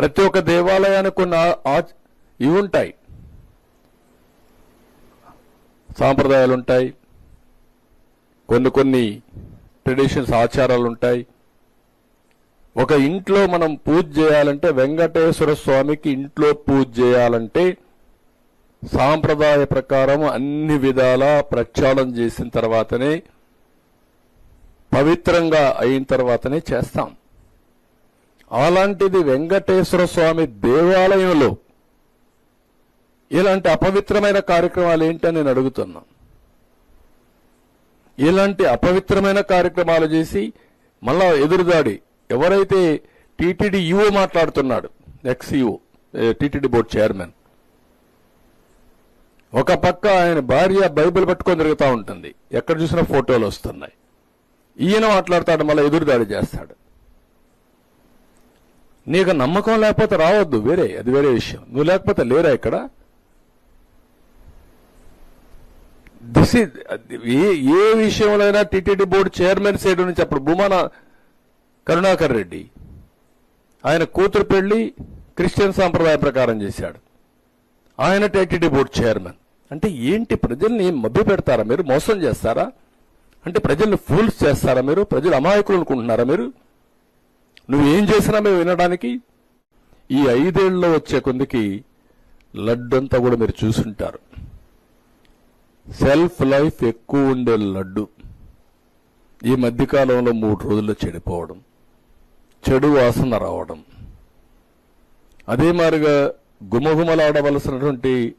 ప్రతి ఒక్క దేవాలయానికి కొన్ని ఆ- ఇవి ఉంటాయి. సాంప్రదాయాలు ఉంటాయి. కొన్ని కొన్ని ట్రెడిషన్స్ ఆచారాలు ఉంటాయి. ఒక ఇంట్లో మనం పూజ చేయాలంటే వెంకటేశ్వర స్వామికి ఇంట్లో పూజ చేయాలంటే సాంప్రదాయ ప్రకారం అన్ని విధాల ప్రక్షాళన చేసిన తర్వాతనే పవిత్రంగా అయిన తర్వాతనే చేస్తాం. అలాంటిది వెంకటేశ్వర స్వామి దేవాలయంలో ఇలాంటి అపవిత్రమైన కార్యక్రమాలు ఏంటని నేను అడుగుతున్నా. ఇలాంటి అపవిత్రమైన కార్యక్రమాలు చేసి మళ్ళా ఎదురుదాడి ఎవరైతే టీటీడీ ఈఓ మాట్లాడుతున్నాడు ఎక్స్ఈఓ టీటీడీ బోర్డు చైర్మన్ ఒక పక్క ఆయన భార్య బైబిల్ పట్టుకొని తిరుగుతూ ఉంటుంది. ఎక్కడ చూసినా ఫోటోలు వస్తున్నాయి. ఈయన మాట్లాడతాడు మళ్ళీ ఎదురుదాడి చేస్తాడు. నీకు నమ్మకం లేకపోతే రావద్దు వేరే అది వేరే విషయం. నువ్వు లేకపోతే లేరా ఇక్కడ? దిస్ ఏ ఏ విషయంలోనైనా టీటీడీ బోర్డు చైర్మన్ సైడ్ నుంచి అప్పుడు భూమాన కరుణాకర్ రెడ్డి ఆయన కూతురు పెళ్ళి క్రిస్టియన్ సాంప్రదాయ ప్రకారం చేశాడు. ఆయన టీటీడీ బోర్డు చైర్మన్. అంటే ఏంటి ప్రజల్ని మభ్య పెడతారా మీరు? మోసం చేస్తారా? అంటే ప్రజల్ని ఫూల్స్ చేస్తారా మీరు? ప్రజలు అమాయకులు అనుకుంటున్నారా మీరు? నువ్వు ఏం చేసినా మేము వినడానికి? ఈ ఐదేళ్ళలో వచ్చే కొందికి లడ్డంతా కూడా మీరు చూసుంటారు. సెల్ఫ్ లైఫ్ ఎక్కువ ఉండే లడ్డు. ఈ మధ్యకాలంలో మూడు రోజుల్లో చెడిపోవడం చెడు వాసన రావడం. అదే మాదిరిగా గుమగుమలాడవలసినటువంటి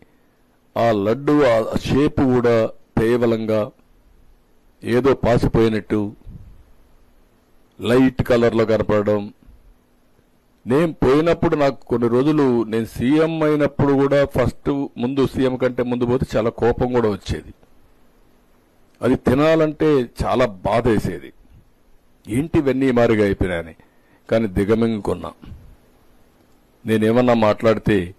ఆ లడ్డు ఆ షేపు కూడా కేవలంగా ఏదో పాసిపోయినట్టు లైట్ కలర్లో కనపడడం. నేను పోయినప్పుడు నాకు కొన్ని రోజులు నేను సీఎం అయినప్పుడు కూడా ఫస్ట్ ముందు సీఎం కంటే ముందు పోతే చాలా కోపం కూడా వచ్చేది. అది తినాలంటే చాలా బాధ వేసేది. ఏంటి ఇవన్నీ మారిగా అయిపోయినాయని. కానీ దిగమింగుకున్నా. నేనేమన్నా మాట్లాడితే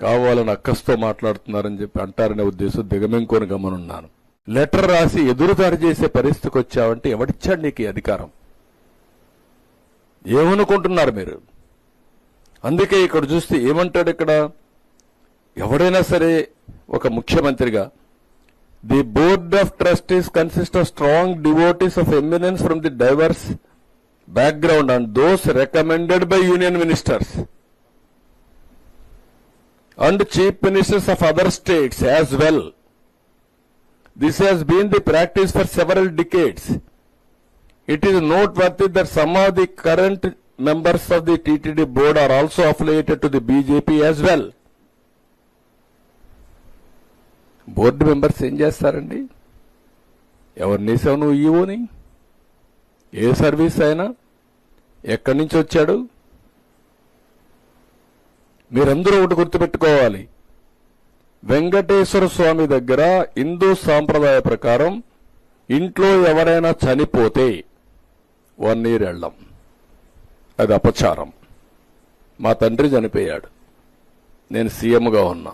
కావాలని అక్కస్తో మాట్లాడుతున్నారని చెప్పి అంటారనే ఉద్దేశం దిగమింగుకొని గమనున్నాను. లెటర్ రాసి ఎదురుదారి చేసే పరిస్థితికి వచ్చావంటే ఎవడిచ్చాడు నీకు అధికారం? ఏమనుకుంటున్నారు మీరు? అందుకే ఇక్కడ చూస్తే ఏమంటాడు ఇక్కడ? ఎవడైనా సరే ఒక ముఖ్యమంత్రిగా the board of trustees consist of strong devotees of eminence from the diverse background and those recommended by union ministers and chief ministers of other states as well. This has been the practice for several decades. It is noteworthy that some of the current members of the TTD board are also affiliated to the BJP as well. Board members ఏం చేస్తారండి? ఎవరిని వేసావు నువ్వు ఈవోని ఏ service అయినా? ఎక్కడి నుంచి వచ్చాడు? మీరందరూ ఒకటి గుర్తుపెట్టుకోవాలి. వెంకటేశ్వర స్వామి దగ్గర హిందూ సాంప్రదాయ ప్రకారం ఇంట్లో ఎవరైనా చనిపోతే వన్ ఇయర్ వెళ్ళం అది అపచారం. మా తండ్రి చనిపోయాడు. నేను సీఎంగా ఉన్నా.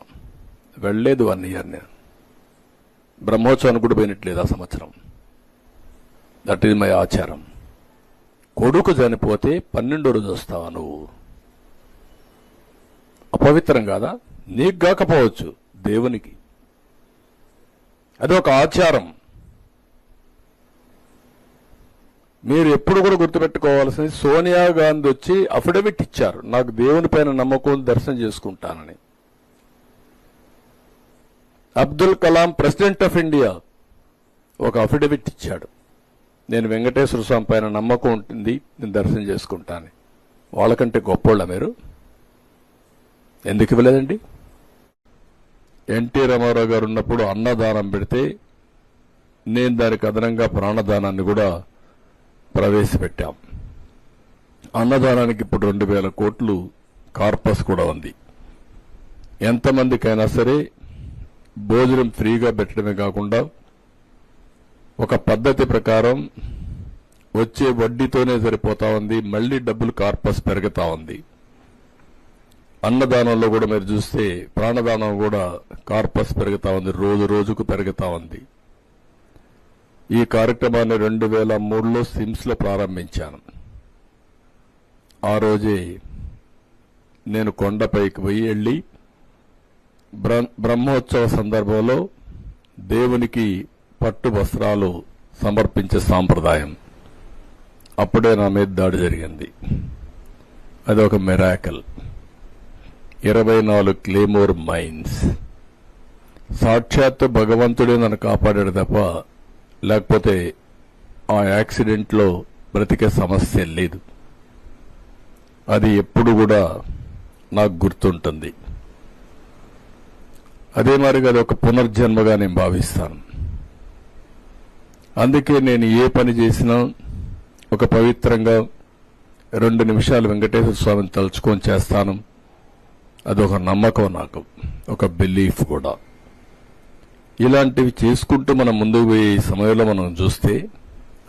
వెళ్ళలేదు వన్ ఇయర్ నేను బ్రహ్మోత్సవానికి కూడా పోయినట్లేదు ఆ సంవత్సరం. దట్ ఈజ్ మై ఆచారం. కొడుకు చనిపోతే పన్నెండో రోజు వస్తావా నువ్వు? అపవిత్రం కాదా? నీకు కాకపోవచ్చు. దేవునికి. అది ఒక ఆచారం. మీరు ఎప్పుడు కూడా గుర్తుపెట్టుకోవాల్సింది సోనియా గాంధీ వచ్చి అఫిడవిట్ ఇచ్చారు. నాకు దేవుని పైన నమ్మకం దర్శనం చేసుకుంటానని. Abdul Kalam president of India ఒక అఫిడవిట్ ఇచ్చాడు. నేను వెంకటేశ్వర స్వామి పైన నమ్మకం ఉంటుంది నేను దర్శనం చేసుకుంటాను వాళ్ళకంటే గొప్పోళ్ళ మీరు? ఎందుకు ఇవ్వలేదండి? ఎన్టీ రామారావు గారు ఉన్నప్పుడు అన్నదానం పెడితే నేను దానికి అదనంగా ప్రాణదానాన్ని కూడా ప్రవేశపెట్టాం. అన్నదానానికి ఇప్పుడు రెండు వేల కోట్లు కార్పస్ కూడా ఉంది. ఎంతమందికైనా సరే భోజనం ఫ్రీగా పెట్టడమే కాకుండా ఒక పద్ధతి ప్రకారం వచ్చే వడ్డీతోనే సరిపోతా ఉంది మళ్ళీ డబ్బులు కార్పస్ పెరుగుతా ఉంది. అన్నదానంలో కూడా మీరు చూస్తే ప్రాణదానం కూడా కార్పస్ పెరుగుతా ఉంది రోజు రోజుకు పెరుగుతా ఉంది. ఈ కార్యక్రమాన్ని రెండు వేల మూడులో సిమ్స్లో ప్రారంభించాను. ఆ రోజే నేను కొండపైకి పోయి వెళ్ళి బ్రహ్మోత్సవ సందర్భంలో దేవునికి పట్టు వస్త్రాలు సమర్పించే సాంప్రదాయం. అప్పుడే నా మీద దాడి జరిగింది. అది ఒక మెరాకల్. ఇరవై నాలుగు క్లేమోర్ మైన్స్. సాక్షాత్తు భగవంతుడే నన్ను కాపాడాడు తప్ప లేకపోతే ఆ యాక్సిడెంట్లో బ్రతికే సమస్య లేదు. అది ఎప్పుడు కూడా నాకు గుర్తుంటుంది. అదే మరి అది ఒక పునర్జన్మగా నేను భావిస్తాను. అందుకే నేను ఏ పని చేసినా ఒక పవిత్రంగా రెండు నిమిషాలు వెంకటేశ్వర స్వామిని తలుచుకొని చేస్తాను. అదొక నమ్మకం నాకు ఒక బిలీఫ్ కూడా. ఇలాంటివి చేసుకుంటూ మనం ముందుకు పోయే సమయంలో మనం చూస్తే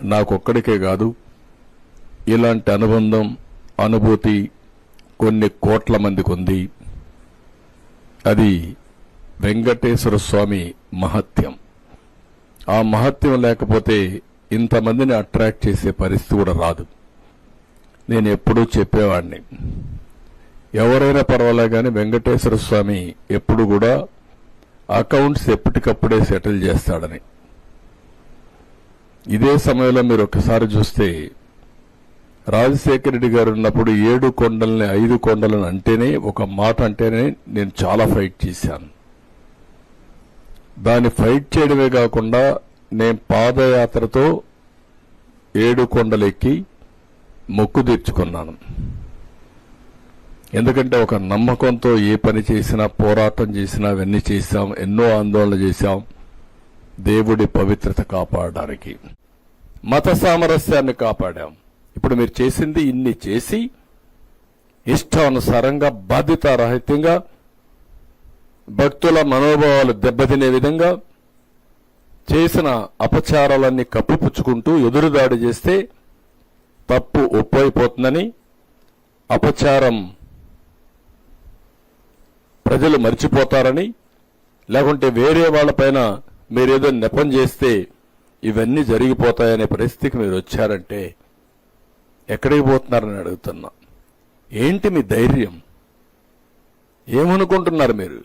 నాకొక్కడికే కాదు ఇలాంటి అనుబంధం అనుభూతి కొన్ని కోట్ల మందికి ఉంది. అది వెంకటేశ్వర స్వామి మహత్యం. ఆ మహత్యం లేకపోతే ఇంతమందిని అట్రాక్ట్ చేసే పరిస్థితి కూడా రాదు. నేను ఎప్పుడూ చెప్పేవాడిని. ఎవరైనా పర్వాలే కానీ వెంకటేశ్వర స్వామి ఎప్పుడు కూడా అకౌంట్స్ ఎప్పటికప్పుడే సెటిల్ చేస్తాడని. ఇదే సమయంలో మీరు ఒకసారి చూస్తే రాజశేఖర రెడ్డి గారు ఉన్నప్పుడు ఏడు కొండల్ని ఐదు కొండలను అంటేనే ఒక మాట అంటేనే నేను చాలా ఫైట్ చేశాను. దాన్ని ఫైట్ చేయడమే కాకుండా నేను పాదయాత్రతో ఏడు కొండలెక్కి మొక్కు తీర్చుకున్నాను. ఎందుకంటే ఒక నమ్మకంతో ఏ పని చేసినా పోరాటం చేసినా అవన్నీ చేశాం ఎన్నో ఆందోళన చేశాం దేవుడి పవిత్రత కాపాడడానికి మత సామరస్యాన్ని కాపాడాం. ఇప్పుడు మీరు చేసింది ఇన్ని చేసి ఇష్టానుసారంగా బాధ్యతారహితంగా భక్తుల మనోభావాలు దెబ్బతినే విధంగా చేసిన అపచారాలన్నీ కప్పిపుచ్చుకుంటూ ఎదురుదాడి చేస్తే తప్పు ఒప్పైపోతుందని అపచారం ప్రజలు మర్చిపోతారని లేకుంటే వేరే వాళ్ళపైన మీరేదో నెపం చేస్తే ఇవన్నీ జరిగిపోతాయనే పరిస్థితికి మీరు వచ్చారంటే ఎక్కడికి పోతున్నారని అడుగుతున్నా. ఏంటి మీ ధైర్యం? ఏమనుకుంటున్నారు మీరు?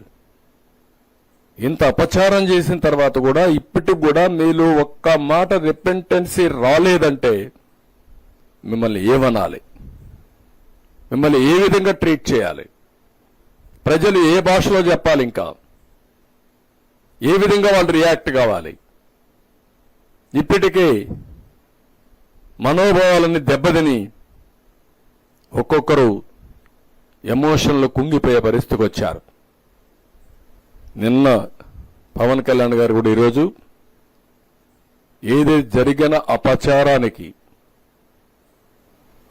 ఇంత అపచారం చేసిన తర్వాత కూడా ఇప్పటికి కూడా మీరు ఒక్క మాట రిపెంటెన్సీ రాలేదంటే మిమ్మల్ని ఏమనాలి? మిమ్మల్ని ఏ విధంగా ట్రీట్ చేయాలి? ప్రజలు ఏ భాషలో చెప్పాలి ఇంకా? ఏ విధంగా వాళ్ళు రియాక్ట్ కావాలి? ఇప్పటికే మనోభావాలన్నీ దెబ్బతిని ఒక్కొక్కరు ఎమోషన్లు కుంగిపోయే పరిస్థితికి వచ్చారు. నిన్న పవన్ కళ్యాణ్ గారు కూడా ఈరోజు ఏది జరిగిన అపచారానికి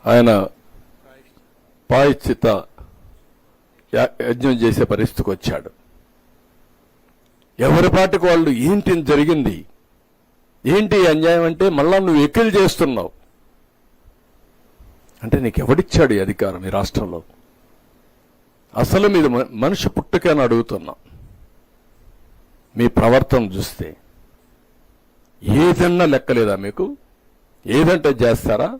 ఆయన పాయిచిత యజ్ఞం చేసే పరిస్థితికి వచ్చాడు. ఎవరి పాటికి వాళ్ళు ఏంటి జరిగింది? ఏంటి అన్యాయం అంటే మళ్ళా నువ్వు ఎక్కిలు చేస్తున్నావు. అంటే నీకు ఎవడిచ్చాడు ఈ అధికారం ఈ రాష్ట్రంలో? అసలు మీద మనిషి పుట్టుకని అడుగుతున్నా. మీ ప్రవర్తన చూస్తే ఏదన్నా లెక్కలేదా మీకు? ఏదంటే చేస్తారా?